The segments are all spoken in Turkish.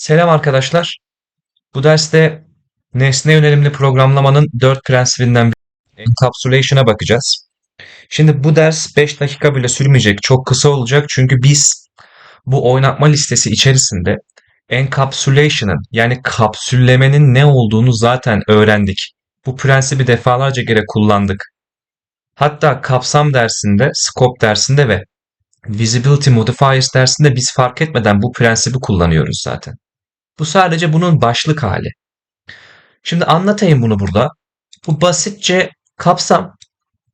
Selam arkadaşlar. Bu derste nesne yönelimli programlamanın dört prensibinden bir encapsulation'a bakacağız. Şimdi bu ders 5 dakika bile sürmeyecek. Çok kısa olacak çünkü biz bu oynatma listesi içerisinde encapsulation'ın yani kapsüllemenin ne olduğunu zaten öğrendik. Bu prensibi defalarca kere kullandık. Hatta kapsam dersinde, scope dersinde ve visibility modifiers dersinde biz fark etmeden bu prensibi kullanıyoruz zaten. Bu sadece bunun başlık hali. Şimdi anlatayım bunu burada. Bu basitçe kapsam.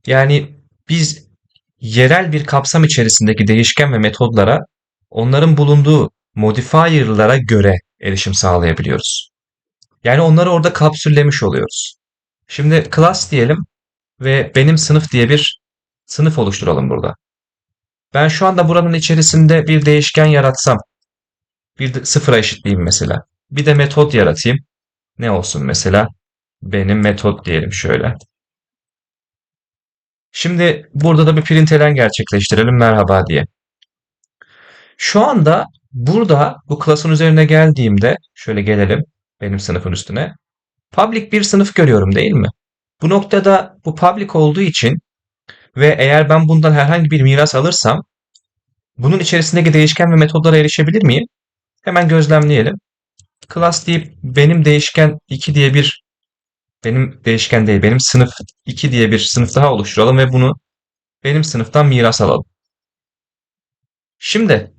Yani biz yerel bir kapsam içerisindeki değişken ve metodlara onların bulunduğu modifier'lara göre erişim sağlayabiliyoruz. Yani onları orada kapsüllemiş oluyoruz. Şimdi class diyelim ve benim sınıf diye bir sınıf oluşturalım burada. Ben şu anda buranın içerisinde bir değişken yaratsam, bir de sıfıra eşitleyeyim mesela. Bir de metot yaratayım. Ne olsun mesela? Benim metot diyelim şöyle. Şimdi burada da bir println gerçekleştirelim merhaba diye. Şu anda burada bu class'ın üzerine geldiğimde şöyle gelelim benim sınıfın üstüne. Public bir sınıf görüyorum değil mi? Bu noktada bu public olduğu için ve eğer ben bundan herhangi bir miras alırsam bunun içerisindeki değişken ve metodlara erişebilir miyim? Hemen gözlemleyelim. Class deyip benim değişken 2 diye bir benim değişken değil benim sınıf 2 diye bir sınıf daha oluşturalım ve bunu benim sınıftan miras alalım. Şimdi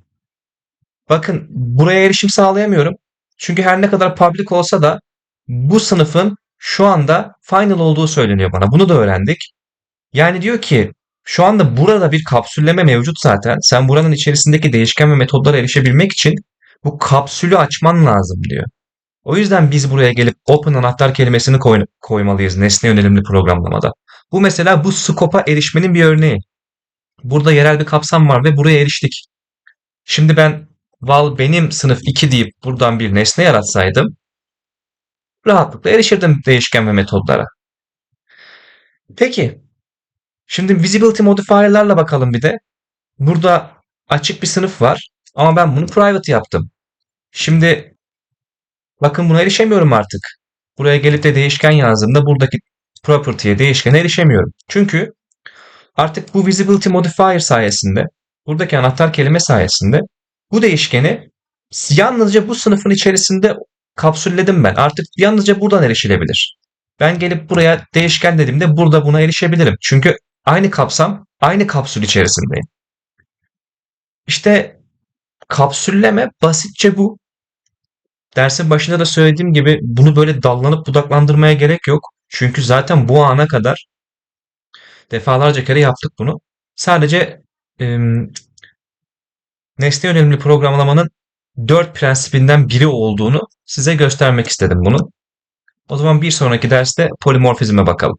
bakın buraya erişim sağlayamıyorum. Çünkü her ne kadar public olsa da bu sınıfın şu anda final olduğu söyleniyor bana. Bunu da öğrendik. Yani diyor ki şu anda burada bir kapsülleme mevcut zaten. Sen buranın içerisindeki değişken ve metodlara erişebilmek için bu kapsülü açman lazım diyor. O yüzden biz buraya gelip open anahtar kelimesini koy koymalıyız nesne yönelimli programlamada. Bu mesela bu scope'a erişmenin bir örneği. Burada yerel bir kapsam var ve buraya eriştik. Şimdi ben val benim sınıf 2 deyip buradan bir nesne yaratsaydım rahatlıkla erişirdim değişken ve metodlara. Peki şimdi visibility modifier'larla bakalım bir de. Burada açık bir sınıf var ama ben bunu private yaptım. Şimdi bakın buna erişemiyorum artık. Buraya gelip de değişken yazdığımda buradaki property'ye değişkene erişemiyorum. Çünkü artık bu visibility modifier sayesinde buradaki anahtar kelime sayesinde bu değişkeni yalnızca bu sınıfın içerisinde kapsülledim ben. Artık yalnızca buradan erişilebilir. Ben gelip buraya değişken dediğimde burada buna erişebilirim. Çünkü aynı kapsam, aynı kapsül içerisindeyim. İşte kapsülleme basitçe bu. Dersin başında da söylediğim gibi bunu böyle dallanıp budaklandırmaya gerek yok. Çünkü zaten bu ana kadar defalarca kere yaptık bunu. Sadece e, nesne yönelimli programlamanın dört prensibinden biri olduğunu size göstermek istedim bunu. O zaman bir sonraki derste polimorfizme bakalım.